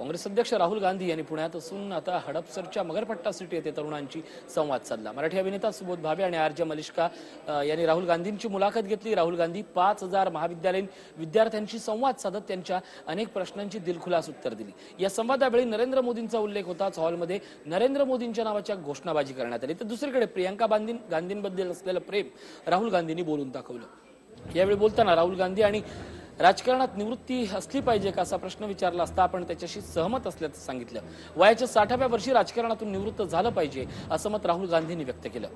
काँग्रेस अध्यक्ष राहुल गांधी यांनी पुण्यात असून आता हडपसरच्या मगरपट्टा सिटी येथे तरुणांची संवाद साधला. मराठी अभिनेता सुबोध भावे आणि आर्य मलिष्का यांनी राहुल गांधींची मुलाखत घेतली. राहुल गांधी पाच हजार महाविद्यालयीन विद्यार्थ्यांशी संवाद साधत त्यांच्या अनेक प्रश्नांची दिलखुलास उत्तर दिली. या संवादावेळी नरेंद्र मोदींचा उल्लेख होताच हॉलमध्ये नरेंद्र मोदींच्या नावाच्या घोषणाबाजी करण्यात आली. तर दुसरीकडे प्रियंका गांधी गांधींबद्दल असलेलं प्रेम राहुल गांधींनी बोलून दाखवलं. यावेळी बोलताना राहुल गांधी आणि राजकारणात निवृत्ती असली पाहिजे का असा प्रश्न विचारला असता आपण त्याच्याशी सहमत असल्याचं सांगितलं वयाच्या साठाव्या वर्षी राजकारणातून निवृत्त झालं पाहिजे असं मत राहुल गांधींनी व्यक्त केलं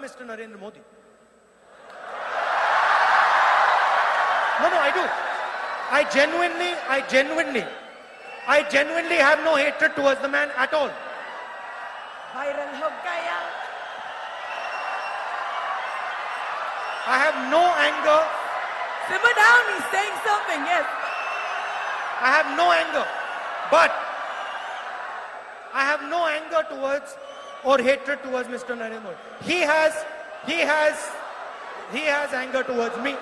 Mr. Narendra Modi. No, no, I do. I genuinely, I genuinely, I genuinely have no hatred towards the man at all. Viral हो गया I have no anger. Simmer down, he's saying something, yes. I have no anger. But I have no anger towards or hatred towards Mr. Narendra Modi. He has, he has, he has anger towards me.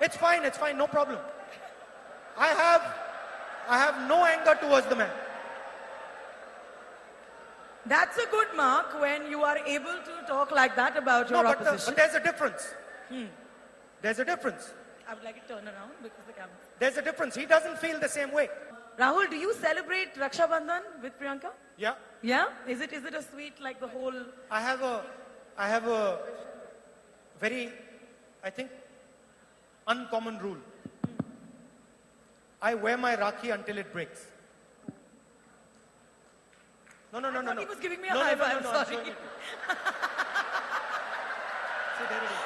It's fine, it's fine, no problem. I have, I have no anger towards the man. That's a good mark when you are able to talk like that about your No, but, uh, the, opposition. but there's a difference. Hmm. There's a difference. I would like to turn around because the camera. There's a difference. He doesn't feel the same way. Rahul, do you celebrate Raksha Bandhan with Priyanka? Yeah. Yeah? Is it is it a sweet like the whole I have a, I have a very, I think, uncommon rule. Hmm. I wear my Rakhi until it breaks. No, no, no, no, no. he was giving me a no, high no, no, five, no, I'm sorry. showing it to. See, there it is.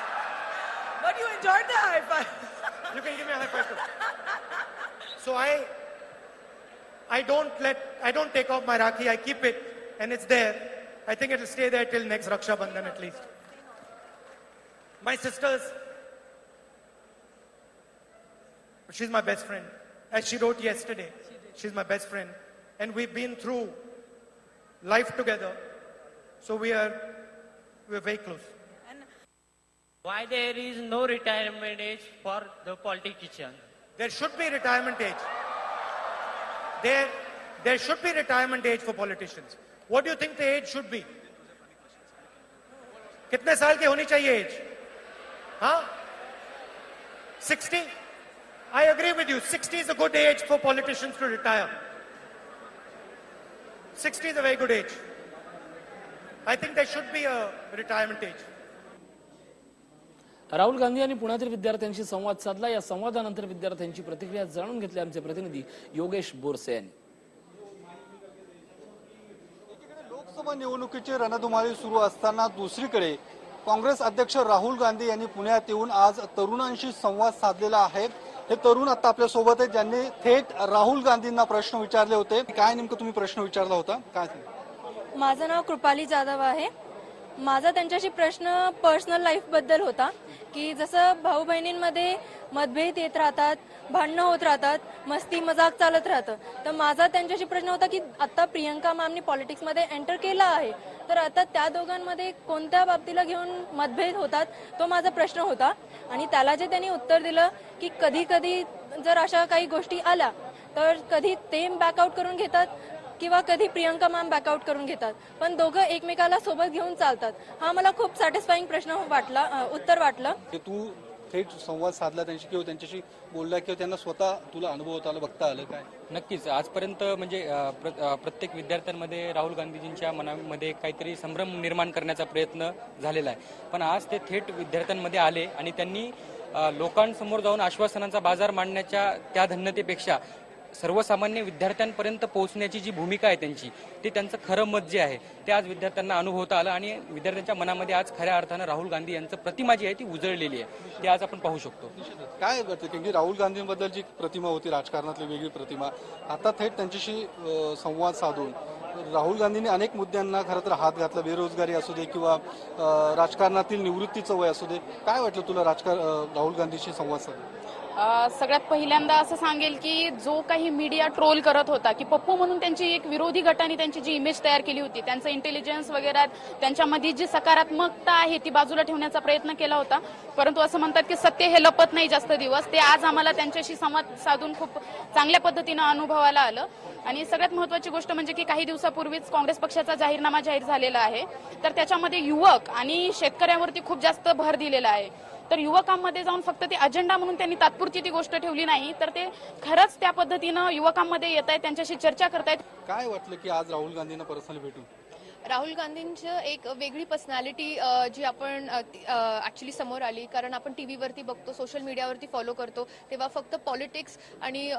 But you enjoyed the high five. You can give me a high five too. So I, I don't let, I don't take off my Rakhi. I keep it, and it's there. I think it'll stay there till next Raksha Bandhan at least. My sisters, she's my best friend. As she wrote yesterday, she's my best friend, and we've been through life together. So we are, we're very close. Why there is no retirement age for the politician? There should be retirement age. There, there should be retirement age for politicians. What do you think the age should be? कितने साल की होनी चाहिए age हाँ 60 I agree with you 60 is a good age for politicians to retire 60 is a very good age. I think there should be a retirement age. Rahul Gandhi यांनी पुण्यातील विद्यार्थ्यांशी संवाद साधला. या संवादानंतर विद्यार्थ्यांची प्रतिक्रिया जाणून घेतली आमचे प्रतिनिधी योगेश बोरसे यांनी. एकीकडे लोकसभा निवडणुकीची रणधुमाळी सुरू असताना दुसरीकडे काँग्रेस अध्यक्ष राहुल गांधी यांनी पुण्यात येऊन आज तरुणांशी संवाद साधलेला आहे. हे तरुण आता आपल्यासोबत आहेत ज्यांनी थेट राहुल गांधींना प्रश्न विचारले होते. काय नेमकं तुम्ही प्रश्न विचारला होता? काय माझं नाव कृपाली जाधव आहे. माझा त्यांच्याशी प्रश्न पर्सनल लाईफबद्दल होता की जसं भाऊ बहिणींमध्ये मतभेद येत राहतात भांडणं होत राहतात मस्ती मजाक चालत राहतं. तर माझा त्यांच्याशी प्रश्न होता की आता प्रियंका मॅमनी पॉलिटिक्समध्ये एंटर केला आहे. तर आता त्या दोघांमध्ये कोणत्या बाबतीला घेऊन मतभेद होतात तो माझा प्रश्न होता. आणि त्याला जे त्यांनी उत्तर दिलं की कधी कधी जर अशा काही गोष्टी आल्या तर कधी ते बॅकआउट करून घेतात किंवा कधी प्रियंका मॅम बॅकआउट करून घेतात. पण दोघं एकमेकाला सोबत घेऊन चालतात. हा मला खूप सॅटिस्फाईंग प्रश्न वाटला उत्तर वाटलं. तू थेट संवाद साधला त्यांच्याशी किंवा त्यांच्याशी बोलला किंवा त्यांना स्वतः तुला अनुभवता आलं बघता आलं काय? नक्कीच. आजपर्यंत म्हणजे प्र- प्रत्येक विद्यार्थ्यांमध्ये राहुल गांधीजींच्या मनामध्ये काहीतरी संभ्रम निर्माण करण्याचा प्रयत्न झालेला आहे. पण आज ते थेट विद्यार्थ्यांमध्ये आले आणि त्यांनी लोकांसमोर जाऊन आश्वासनांचा बाजार मांडण्याच्या त्या धन्यतेपेक्षा सर्वसामान्य विद्यार्थ्यांपर्यंत पोहोचण्याची जी भूमिका आहे त्यांची ते त्यांचं खरं मत जे आहे ते आज विद्यार्थ्यांना अनुभवता आलं आणि विद्यार्थ्यांच्या मनामध्ये आज खऱ्या अर्थानं राहुल गांधी यांचं प्रतिमा जी आहे ती उजळलेली आहे. ती आज आपण पाहू शकतो. काय वाटतं की राहुल गांधींबद्दल जी प्रतिमा होती राजकारणातली वेगळी प्रतिमा आता थेट त्यांच्याशी संवाद साधून राहुल गांधींनी अनेक मुद्द्यांना खरं तर हात घातला. बेरोजगारी असू दे किंवा राजकारणातील निवृत्तीचं वय असू दे. काय वाटलं तुला राजकार राहुल गांधीशी संवाद साधून? सगळ्यात पहिल्यांदा असं सांगेल की जो काही मीडिया ट्रोल करत होता की पप्पू म्हणून त्यांची एक विरोधी गटाने त्यांची जी इमेज तयार केली होती त्यांचं इंटेलिजन्स वगैरे त्यांच्यामध्ये जी सकारात्मकता आहे ती बाजूला ठेवण्याचा प्रयत्न केला होता. परंतु असं म्हणतात की सत्य हे लपत नाही जास्त दिवस ते आज आम्हाला त्यांच्याशी संवाद साधून खूप चांगल्या पद्धतीनं अनुभवाला आलं. आणि सगळ्यात महत्वाची गोष्ट म्हणजे की काही दिवसापूर्वीच काँग्रेस पक्षाचा जाहीरनामा जाहीर झालेला आहे. तर त्याच्यामध्ये युवक आणि शेतकऱ्यांवरती खूप जास्त भर दिलेला आहे. तर युवकांमध्ये जाऊन फक्त ते अजेंडा म्हणून त्यांनी तात्पुरती ती गोष्ट ठेवली नाही तर ते खरंच त्या पद्धतीनं युवकांमध्ये येत आहेत त्यांच्याशी चर्चा करतायत. काय वाटलं की आज राहुल गांधींना पर्सनली भेटून? राहुल गांधींचं एक वेगळी पर्सनॅलिटी जी आपण ऍक्च्युली समोर आली. कारण आपण टी व्हीवरती बघतो सोशल मीडियावरती फॉलो करतो तेव्हा फक्त पॉलिटिक्स आणि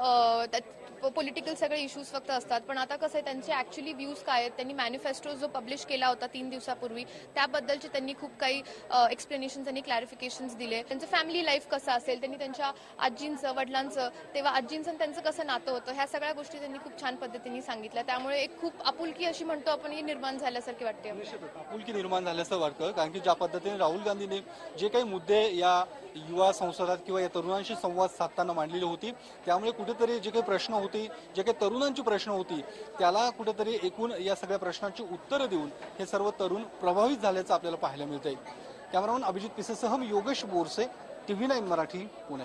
पॉलिटिकल सगळे इश्यूज फक्त असतात. पण आता कसं आहे त्यांचे ऍक्च्युली व्ह्यूज काय आहेत त्यांनी मॅनिफेस्टो जो पब्लिश केला होता तीन दिवसापूर्वी त्याबद्दलचे त्यांनी खूप काही एक्सप्लेनेशन्स आणि क्लॅरिफिकेशन्स दिले. त्यांचं फॅमिली लाईफ कसं असेल त्यांनी त्यांच्या आजींचं वडिलांचं तेव्हा आजींचं आणि त्यांचं कसं नातं होतं ह्या सगळ्या गोष्टी त्यांनी खूप छान पद्धतीने सांगितल्या. त्यामुळे एक खूप आपुलकी अशी म्हणतो आपण ही निर्माण झाली. झाल्यासारखी वाटते आपुलकी निर्माण झाल्याचं वाटतं कारण की ज्या पद्धतीने राहुल गांधीने जे काही मुद्दे या युवा संसदात किंवा या तरुणांशी संवाद साधताना मांडलेली होती त्यामुळे कुठेतरी जे काही प्रश्न होते जे काही तरुणांची प्रश्न होती त्याला कुठेतरी एकूण या सगळ्या प्रश्नांची उत्तरं देऊन हे सर्व तरुण प्रभावित झाल्याचं आपल्याला पाहायला मिळतंय. कॅमेरामन अभिजित पिसेसह योगेश बोरसे टीव्ही नाईन मराठी पुणे.